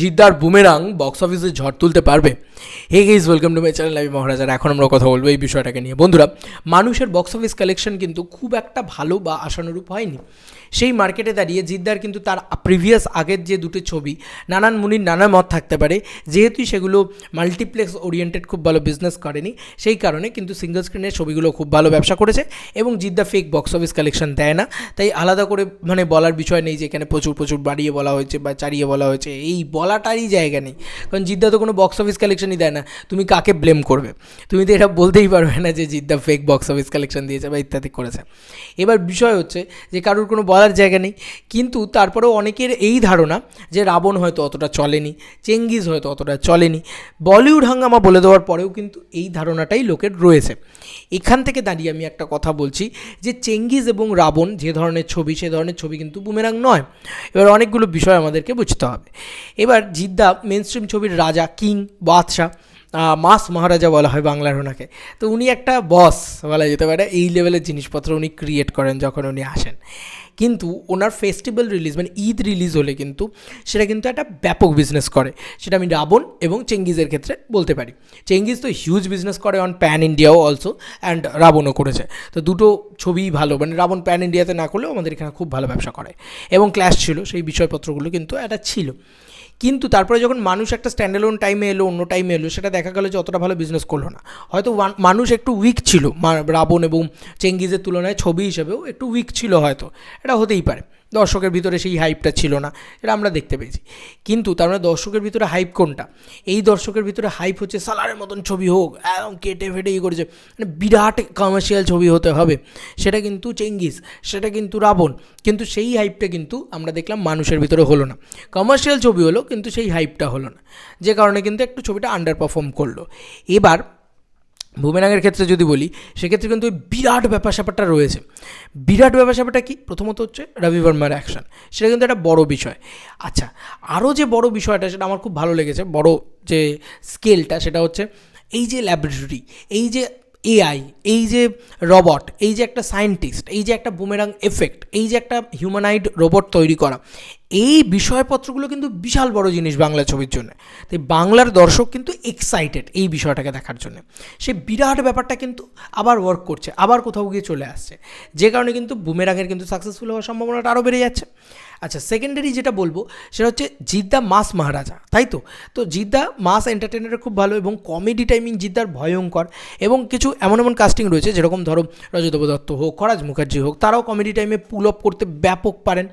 জিদ্দার boomerang box অফিসে ঝড় তুলতে পারবে। Hey guys welcome to my channel আমি মহারাজার এখন আমরা কথা বলব এই বিষয়টাকে নিয়ে। বন্ধুরা, মানুষের বক্স অফিস কালেকশন কিন্তু খুব একটা ভালো বা আশানুরূপ হয়নি। সেই মার্কেটে দাঁড়িয়ে জিদ্দার কিন্তু তার প্রিভিয়াস আগের যে দুটো ছবি, নানান মুনির নানা মত থাকতে পারে। যেহেতু সেগুলো মাল্টিপ্লেক্স ওরিয়েন্টেড খুব ভালো বিজনেস করেনি, সেই কারণে কিন্তু সিঙ্গল স্ক্রিনের ছবিগুলো খুব ভালো ব্যবসা করেছে এবং জিদ্দা ফেক বক্স অফিস কালেকশন দেয় না। তাই আলাদা করে মানে বলার বিষয় নেই যে এখানে প্রচুর প্রচুর বাড়িয়ে বলা হয়েছে বা চারিয়ে বলা হয়েছে। এই বলাটারই জায়গা নেই। কারণ জিদ্দা তো কোনো বক্স অফিস কালেকশনই দেয় না। তুমি কাকে ব্লেম করবে? তুমি তো এটা বলতেই পারবে না যে জিদ্দা ফেক বক্স অফিস কালেকশন দিয়েছে বা ইত্যাদি করেছে। এবার বিষয় হচ্ছে যে কারোর কোনো বলার জায়গা নেই। কিন্তু তারপরেও অনেকের এই ধারণা যে রাবণ হয়তো অতটা চলেনি, চেঙ্গিজ হয়তো অতটা চলেনি, বলিউড হাঙ্গামা বলে দেওয়ার পরেও কিন্তু এই ধারণাটাই লোকের রয়েছে। এখান থেকে দাঁড়িয়ে আমি একটা কথা বলছি যে চেঙ্গিজ এবং রাবণ যে ধরনের ছবি, সে ধরনের ছবি কিন্তু বুমেরাং নয়। এবার অনেকগুলো বিষয় আমাদেরকে বুঝতে হবে। এবার জিদ্দা মেন স্ট্রিম ছবির রাজা, কিং, বাদশাহ মাস মহারাজা বলা হয় বাংলার ওনাকে। তো উনি একটা বস বলা যেতে পারে, এই লেভেলের জিনিসপত্র উনি ক্রিয়েট করেন যখন উনি আসেন। কিন্তু ওনার ফেস্টিভ্যাল রিলিজ মানে ঈদ রিলিজ হলে কিন্তু সেটা কিন্তু একটা ব্যাপক বিজনেস করে। সেটা আমি রাবণ এবং চেঙ্গিজের ক্ষেত্রে বলতে পারি। চেঙ্গিজ তো হিউজ বিজনেস করে অন প্যান ইন্ডিয়াও অলসো অ্যান্ড রাবণও করেছে। তো দুটো ছবিই ভালো মানে রাবণ প্যান ইন্ডিয়াতে না করলেও আমাদের এখানে খুব ভালো ব্যবসা করে। এবং ক্ল্যাশ ছিল, সেই বিষয়পত্রগুলো কিন্তু একটা ছিল। কিন্তু তারপরে যখন মানুষ একটা স্ট্যান্ডালোন টাইমে এলো, অন্য টাইমে এলো, সেটা দেখা গেলো যে অতটা ভালো বিজনেস করল না। হয়তো মানুষ একটু উইক ছিল রাবণ এবং চেঙ্গিজের তুলনায় ছবি হিসেবেও একটু উইক ছিল হয়তো। এটা হতেই পারে। দর্শকের ভিতরে সেই হাইপটা ছিল না, এটা আমরা দেখতে পেয়েছি। কিন্তু তার মানে দর্শকের ভিতরে হাইপ কোনটা? এই দর্শকের ভিতরে হাইপ হচ্ছে সালারের মতন ছবি হোক, একদম কেটে ফেটে ইয়ে করেছে মানে বিরাট কমার্শিয়াল ছবি হতে হবে। সেটা কিন্তু চেঙ্গিস, সেটা কিন্তু রাবণ, কিন্তু সেই হাইপটা কিন্তু আমরা দেখলাম মানুষের ভিতরে হলো না। কমার্শিয়াল ছবি হলো, কিন্তু সেই হাইপটা হলো না। যে কারণে কিন্তু একটু ছবিটা আন্ডার পারফর্ম করল। এবার বুমেরাঙের ক্ষেত্রে যদি বলি, সেক্ষেত্রে কিন্তু বিরাট ব্যাপার স্যাপারটা রয়েছে। বিরাট ব্যাপার স্যাপারটা কী? প্রথমত হচ্ছে রবি বর্মার অ্যাকশান সেটা কিন্তু একটা বড় বিষয়। আচ্ছা আরও যে বড় বিষয়টা, সেটা আমার খুব ভালো লেগেছে, বড় যে স্কেলটা সেটা হচ্ছে এই যে ল্যাবরেটরি এই যে এআই এই যে রবট এই যে একটা সায়েন্টিস্ট এই যে একটা বুমেরাং এফেক্ট এই যে একটা হিউম্যানাইড রোবট তৈরি করা, এই বিষয়পত্রগুলো কিন্তু বিশাল বড় জিনিস বাংলা ছবির জন্য। তাই বাংলার দর্শক কিন্তু এক্সাইটেড এই বিষয়টাকে দেখার জন্য। সে বিরাট ব্যাপারটা কিন্তু আবার ওয়ার্ক করছে, আবার কোথাও গিয়ে চলে আসছে। যে কারণে কিন্তু বুমেরাঙের কিন্তু সাকসেসফুল হওয়ার সম্ভাবনাটা আরও বেড়ে যাচ্ছে। আচ্ছা সেকেন্ডারি যেটা বলব, সেটা হচ্ছে জিদ্দা মাস মহারাজা, তাই তো? তো জিদ্দা মাস এন্টারটেনার খুব ভালো এবং কমেডি টাইমিং জিদ্দার ভয়ঙ্কর এবং কিছু এমন এমন কাস্টিং রয়েছে, যেরকম ধরো রজতব দত্ত হোক, খরাজ মুখার্জি হোক, তারাও কমেডি টাইমে পুল আপ করতে ব্যাপক পারেন।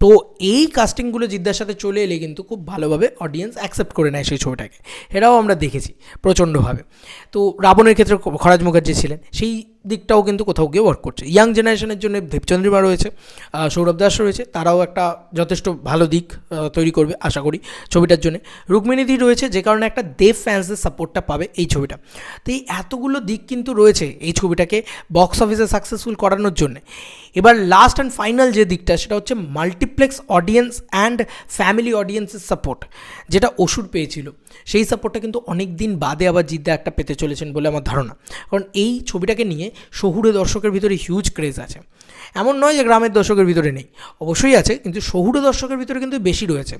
তো এই কাস্টিংগুলো জিদ্দার সাথে চলে এলে কিন্তু খুব ভালোভাবে অডিয়েন্স অ্যাকসেপ্ট করে নেয় সেই ছবিটাকে এটাও আমরা দেখেছি প্রচণ্ডভাবে। তো রাবণের ক্ষেত্রে খরাজ মুখার্জি ছিলেন, সেই দিকটাও কিন্তু কোথাও গিয়ে ওয়ার্ক করছে। ইয়াং জেনারেশনের জন্য দেবচন্দ্রিমা রয়েছে সৌরভ দাস রয়েছে, তারাও একটা যথেষ্ট ভালো দিক তৈরি করবে, আশা করি ছবিটার জন্য। রুক্মিণীদি রয়েছে, যে কারণে একটা দেব ফ্যান্সদের সাপোর্টটা পাবে এই ছবিটা। তো এই এতগুলো দিক কিন্তু রয়েছে এই ছবিটাকে বক্স অফিসে সাকসেসফুল করানোর জন্য। এবার লাস্ট অ্যান্ড ফাইনাল যে দিকটা, সেটা হচ্ছে মাল্টিপ্লেক্স অডিয়েন্স অ্যান্ড ফ্যামিলি অডিয়েন্সের সাপোর্ট যেটা ওষুধ পেয়েছিল। সেই সাপোর্টটা কিন্তু অনেক দিন বাদে আবার জিদ্দা একটা পেতে চলেছেন বলে আমার ধারণা। কারণ এই ছবিটাকে নিয়ে শহুরে দর্শকের ভিতরে হিউজ ক্রেজ আছে। এমন নয় যে গ্রামের দর্শকের ভিতরে নেই। অবশ্যই আছে, কিন্তু শহুরে দর্শকের ভিতরে কিন্তু বেশি রয়েছে।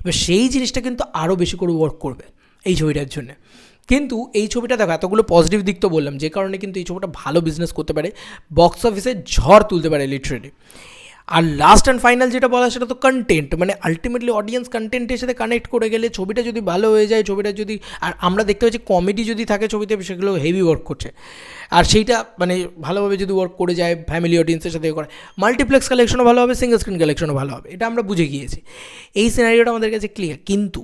এবার সেই জিনিসটা কিন্তু আরও বেশি করে ওয়ার্ক করবে এই ছবিটার জন্য। কিন্তু এই ছবিটা দেখো, এতগুলো পজিটিভ দিক তো বললাম, যে কারণে কিন্তু এই ছবিটা ভালো বিজনেস করতে পারে বক্স অফিসে ঝড় তুলতে পারে লিটারেলি আর লাস্ট অ্যান্ড ফাইনাল যেটা বলা সেটা তো কন্টেন্ট মানে আলটিমেটলি অডিয়েন্স কন্টেন্টের সাথে কানেক্ট করে গেলে ছবিটা যদি ভালো হয়ে যায়, ছবিটা যদি, আর আমরা দেখতে পাচ্ছি কমেডি যদি থাকে ছবিতে, সেগুলো হেভি ওয়ার্ক করছে। আর সেইটা মানে ভালোভাবে যদি ওয়ার্ক করে যায় ফ্যামিলি অডিয়েন্সের সাথে করে মাল্টিপ্লেক্স কালেকশনও ভালো হবে সিঙ্গল স্ক্রিন কালেকশনও ভালো হবে, এটা আমরা বুঝে গিয়েছি। এই সিনারিওটা আমাদের কাছে ক্লিয়ার কিন্তু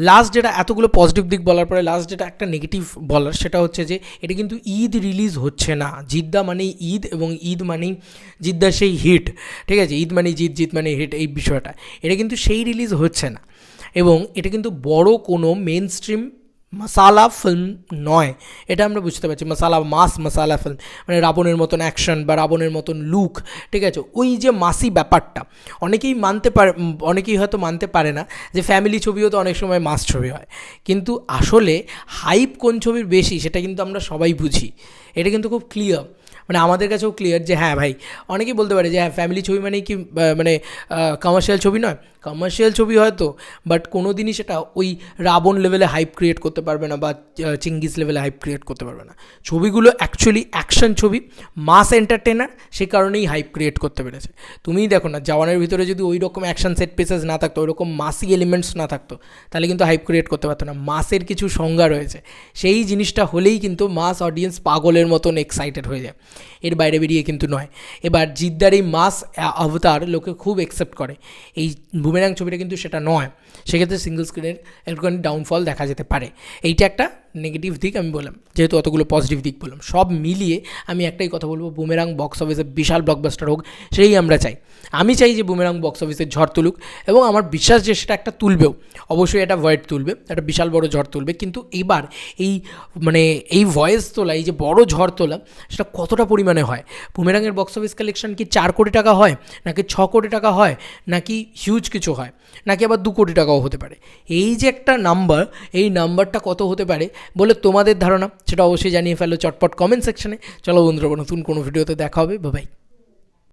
লাস্ট যেটা এতগুলো পজিটিভ দিক বলার পরে লাস্ট যেটা একটা নেগেটিভ বলার, সেটা হচ্ছে যে এটা কিন্তু ঈদ রিলিজ হচ্ছে না। জিদ্দা মানেই ঈদ এবং ঈদ মানেই জিদ্দা সেই হিট ঠিক আছে? ঈদ মানে জিদ জিদ মানে হিট এই বিষয়টা। এটা কিন্তু সেই রিলিজ হচ্ছে না। এবং এটা কিন্তু বড় কোনো মেন স্ট্রিম মশালা ফিল্ম নয়। এটা আমরা বুঝতে পারছি। মশালা মাস মশালা ফিল্ম মানে রাবণের মতন অ্যাকশন বা রাবণের মতন লুক ঠিক আছে? ওই যে মাসি ব্যাপারটা, অনেকেই মানতে পারে, অনেকেই হয়তো মানতে পারে না যে ফ্যামিলি ছবিও তো অনেক সময় মাস ছবি হয়। কিন্তু আসলে হাইপ কোন ছবির বেশি, সেটা কিন্তু আমরা সবাই বুঝি। এটা কিন্তু খুব ক্লিয়ার মানে আমাদের কাছেও ক্লিয়ার যে হ্যাঁ ভাই, অনেকেই বলতে পারে যে হ্যাঁ ফ্যামিলি ছবি মানেই কি মানে কমার্শিয়াল ছবি নয়। কমার্শিয়াল ছবি হয়তো বাট কোনো দিনই সেটা ওই রাবণ লেভেলে হাইপ ক্রিয়েট করতে পারবে না বা চিঙ্গিস লেভেলে হাইপ ক্রিয়েট করতে পারবে না। ছবিগুলো অ্যাকচুয়ালি অ্যাকশন ছবি মাস এন্টারটেনার সে কারণেই হাইপ ক্রিয়েট করতে পেরেছে। তুমিই দেখো না, জওয়ানের ভিতরে যদি ওই রকম অ্যাকশন সেট পিসেস না থাকতো, ওই রকম মাসি এলিমেন্টস না থাকতো, তাহলে কিন্তু হাইপ ক্রিয়েট করতে পারতো না। মাসের কিছু সংজ্ঞা রয়েছে। সেই জিনিসটা হলেই কিন্তু মাস অডিয়েন্স পাগলের মতন এক্সাইটেড হয়ে যায়। এর বাইরে বেরিয়ে কিন্তু নয়। এবার জিদ্দার এই মাস অবতার লোকে খুব অ্যাকসেপ্ট করে। এই বুমেরাং ছবিটা কিন্তু সেটা নয়। সেক্ষেত্রে সিঙ্গল স্ক্রিনের একটুখানি ডাউনফল দেখা যেতে পারে। এইটা একটা নেগেটিভ দিক আমি বললাম, যেহেতু অতগুলো পজিটিভ দিক বললাম, সব মিলিয়ে আমি একটাই কথা বলব বুমেরাং বক্স অফিসে বিশাল ব্লকবাস্টার হোক, সেই আমরা চাই। আমি চাই যে বুমেরাং বক্স অফিসে ঝড় তুলুক এবং আমার বিশ্বাস যে সেটা একটা তুলবেও। অবশ্যই একটা ভয়েড তুলবে, একটা বিশাল বড় ঝড় তুলবে, কিন্তু এবার এই মানে এই ভয়েস তোলা, এই যে বড় ঝড় তোলা, সেটা কতটা পরিমাণে হয়? বুমেরাংয়ের বক্স অফিস কালেকশন কি চার কোটি টাকা হয়, নাকি ছ কোটি টাকা হয়, নাকি হিউজ কিছু হয়, নাকি আবার দু কোটি টাকাও হতে পারে? এই যে একটা নাম্বার এই নাম্বারটা কত হতে পারে বলে তোমাদের ধারণা, সেটা অবশ্যই জানিয়ে ফেলো চটপট কমেন্ট সেকশনে চলো বন্ধুরা, নতুন কোনো ভিডিওতে দেখা হবে। বাই